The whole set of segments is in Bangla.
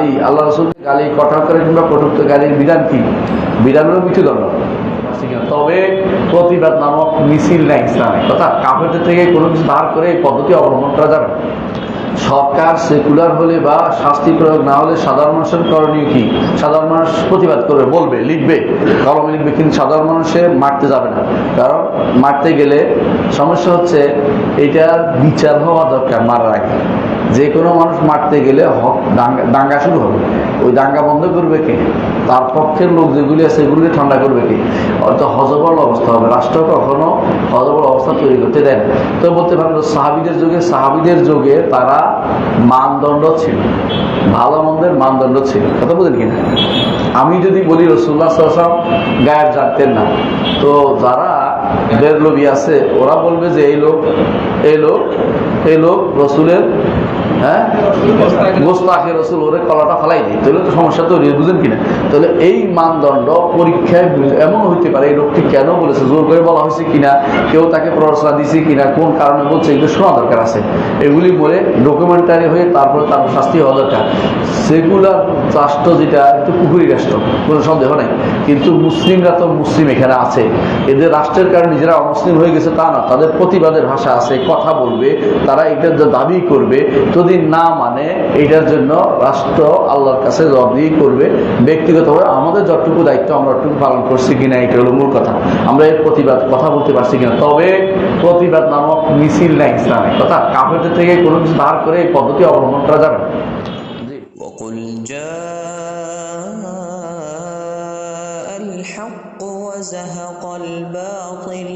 গালি, আল্লাহ রসুল গালি কঠোর করে কিংবা কটুক্ত গালির বিধান কি? বিধান হলো মৃত্যুদণ্ড। তবে প্রতিবাদ নামক মিছিল নাই ইসলামে। কথা কাপড়দের থেকে কোনো কিছু ধার করে এই পদ্ধতি অবলম্বন করা যাবে সরকার সেকুলার হলে বা শাস্তি প্রয়োগ না হলে সাধারণ মানুষের করণীয় কি? সাধারণ মানুষ প্রতিবাদ করবে, বলবে, লিখবে। কলমে লিখবে, কিন্তু সাধারণ মানুষে মারতে যাবে না। কারণ মারতে গেলে সমস্যা হচ্ছে, এটার বিচার হওয়া দরকার মারার আগে। যে কোনো মানুষ মারতে গেলে হক দাঙ্গা দাঙ্গা শুরু হবে। ওই দাঙ্গা বন্ধ করবে কে? তার পক্ষের লোক যেগুলি আছে সেগুলিকে ঠান্ডা করবে কে? হয়তো হজবল অবস্থা হবে। রাষ্ট্র কখনো হজবল অবস্থা তৈরি করতে দেয় না। তো বলতে পারেন সাহাবিদের যুগে সাহাবিদের যুগে তারা মানদণ্ড ছিল। ভালো মন্দের মানদণ্ড ছিল। কথা বলেন কিনা? আমি যদি বলি রসুল্লাহ সাল্লাম গায়েব জানতেন না, তো যারা বেরলবি আছে, ওরা বলবে যে এই লোক এই লোক এই লোক রসুলের হ্যাঁ? রসুল ওরে কলাটা তাহলে তো সমস্যা তৈরি হয়, বুঝেন কিনা? তাহলে এই মানদণ্ড পরীক্ষায় এমন হইতে পারে এই লোকটি কেন বলেছে? জোর করে বলা হয়েছে কিনা? কেউ তাকে প্ররোচনা কিনা? কোন কারণে বলছে? এগুলো শোনা দরকার আছে। এগুলি বলে ডকুমেন্টারি হয়ে তারপরে তার শাস্তি হওয়া দরকার। রাষ্ট্র যেটা একটু পুকুরি রাষ্ট্র কোনো সন্দেহ নেই। কিন্তু মুসলিমরা তো মুসলিম এখানে আছে। এদের রাষ্ট্রের কারণে নিজেরা অমুসলিম হয়ে গেছে তা না তাদের প্রতিবাদের ভাষা আছে কথা বলবে তারা এটার যে দাবি করবে। যদি না মানে এটার জন্য রাষ্ট্র আল্লাহর কাছে জবাবদিহি করবে ব্যক্তিগতভাবে আমাদের যতটুকু দায়িত্ব আমরা অতটুকু পালন করছি কিনা এটা হলো মূল কথা আমরা এর প্রতিবাদ কথা বলতে পারছি কিনা তবে প্রতিবাদ নামক মিছিল নাই ইসলামে কথা কাপড়দের থেকে কোনো কিছু ধার করে এই পদ্ধতি অবলম্বন করা যাবে না। জি وقل جاء الحق وزهق الباطل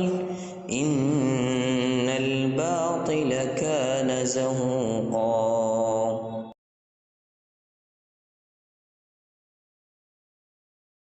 كان زهوقا.